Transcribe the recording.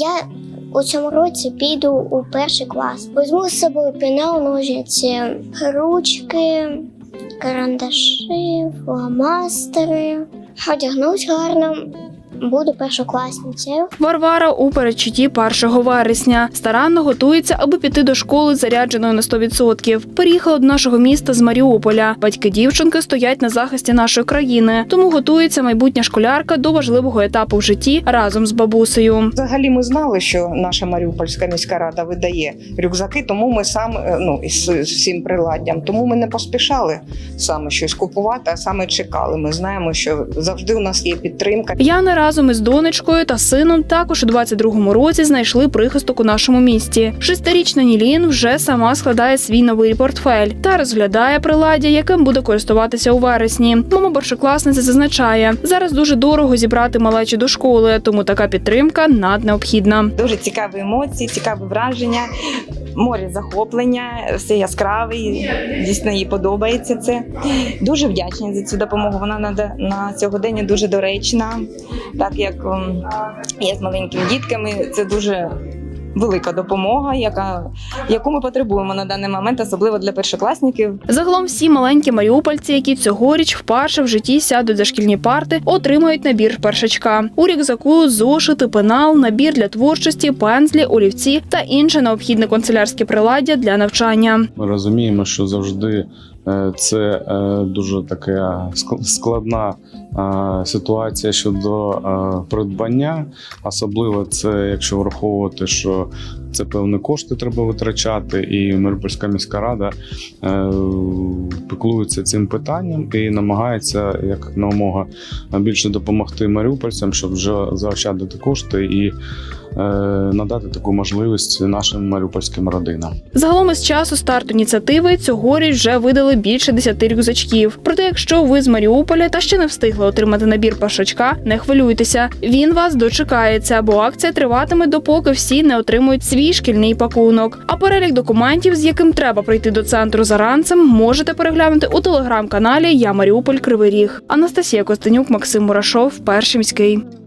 Я у цьому році піду у перший клас. Візьму з собою пенал, ножиці, ручки, карандаші, фломастери. Одягнусь гарно, буду першокласницею. Варвара у передчутті 1 вересня старанно готується, аби піти до школи зарядженою на 100%. Переїхала до нашого міста з Маріуполя. Батьки дівчинки стоять на захисті нашої країни, тому готується майбутня школярка до важливого етапу в житті разом з бабусею. Взагалі ми знали, що наша Маріупольська міська рада видає рюкзаки, тому ми сам е, ну із всім приладдям. Тому ми не поспішали саме щось купувати, а саме чекали. Ми знаємо, що завжди у нас є підтримка. Яна разом із донечкою та сином також у 22-му році знайшли прихисток у нашому місті. Шестирічна Нілін вже сама складає свій новий портфель та розглядає приладдя, яким буде користуватися у вересні. Мама першокласниця зазначає, зараз дуже дорого зібрати малечі до школи, тому така підтримка наднеобхідна. Дуже цікаві емоції, цікаві враження, море захоплення, все яскраве. і Дійсно, їй подобається це. Дуже вдячна за цю допомогу. Вона на, на сьогодення дуже доречна. Так як ем, я з маленькими дітками, це дуже. Велика допомога, яка яку ми потребуємо на даний момент, особливо для першокласників. Загалом всі маленькі маріупольці, які цьогоріч вперше в житті сядуть за шкільні парти, отримають набір першачка. У рюкзаку зошити, пенал, набір для творчості, пензлі, олівці та інше необхідне канцелярське приладдя для навчання. Ми розуміємо, що завжди е, це е, дуже така ск- складна ситуація щодо е, придбання. Особливо це, якщо враховувати, що це певні кошти треба витрачати, і Маріупольська міська рада е, піклується цим питанням і намагається як намога більше допомогти маріупольцям, щоб вже заощадити кошти і е, надати таку можливість нашим маріупольським родинам. Загалом із часу старту ініціативи цьогоріч вже видали більше 10 рюкзачків. Проте, якщо ви з Маріуполя та ще не встигли отримати набір пашачка, не хвилюйтеся. Він вас дочекається, бо акція триватиме допоки всі не отримують свій шкільний пакунок. А перелік документів, з яким треба прийти до центру за ранцем, можете переглянути у телеграм-каналі Я Маріуполь Кривий Ріг. Анастасія Костенюк, Максим Мурашов, перший міський.